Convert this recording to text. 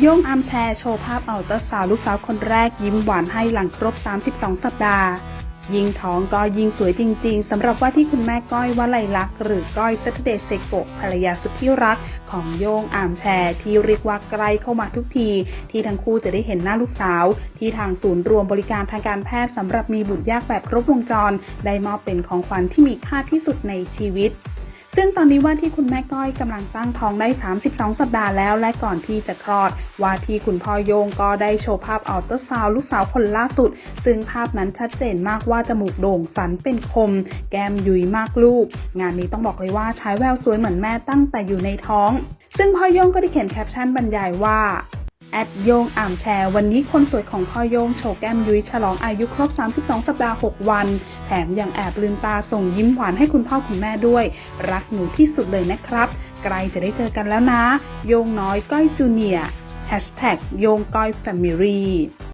โย่งอามแชร์โชว์ภาพเอัลตราสาวลูกสาวคนแรกยิ้มหวานให้หลังครบ 32 สัปดาห์ ยิงท้องก็ยิงสวยจริง ๆสำหรับว่าที่คุณแม่ก้อยวลัยลักษ์หรือก้อยเซตเดย์เซโกภรรยาสุดที่รักของโย่งอามแชร์ ที่เรียกว่าใกล้เข้ามาทุกที ที่ทั้งคู่จะได้เห็นหน้าลูกสาว ที่ทางศูนย์รวมบริการทางการแพทย์สำหรับมีบุตรยากแบบครบวงจร ได้มอบเป็นของขวัญที่มีค่าที่สุดในชีวิต ซึ่งตอนนี้ว่าที่คุณแม่ก้อยกำลังตั้งท้องได้ 32 สัปดาห์แล้ว และก่อนที่จะคลอด ว่าที่คุณพ่อโยงก็ได้โชว์ภาพอัลตราซาวลูกสาวคนล่าสุด ซึ่งภาพนั้นชัดเจนมากว่าจมูกโด่งสันเป็นคม แก้มยุยมากลูก งานนี้ต้องบอกเลยว่าใช้แววสวยเหมือนแม่ตั้งแต่อยู่ในท้อง ซึ่งพ่อโยงก็ได้เขียนแคปชั่นบรรยายว่า อดโยงอ่ามแชร์ วันนี้คนสวยของพ่อโยงโชว์แก้มยุ้ยฉลองอายุครบ 32 สัปดาห์ 6 วัน แถมยังแอบลืมตาส่งยิ้มหวานให้คุณพ่อคุณแม่ด้วย รักหนูที่สุดเลยนะครับไกลจะได้เจอกันแล้วนะ โยงน้อยก้อยจูเนียร์แฮชแท็กโยงก้อยแฟมิลี่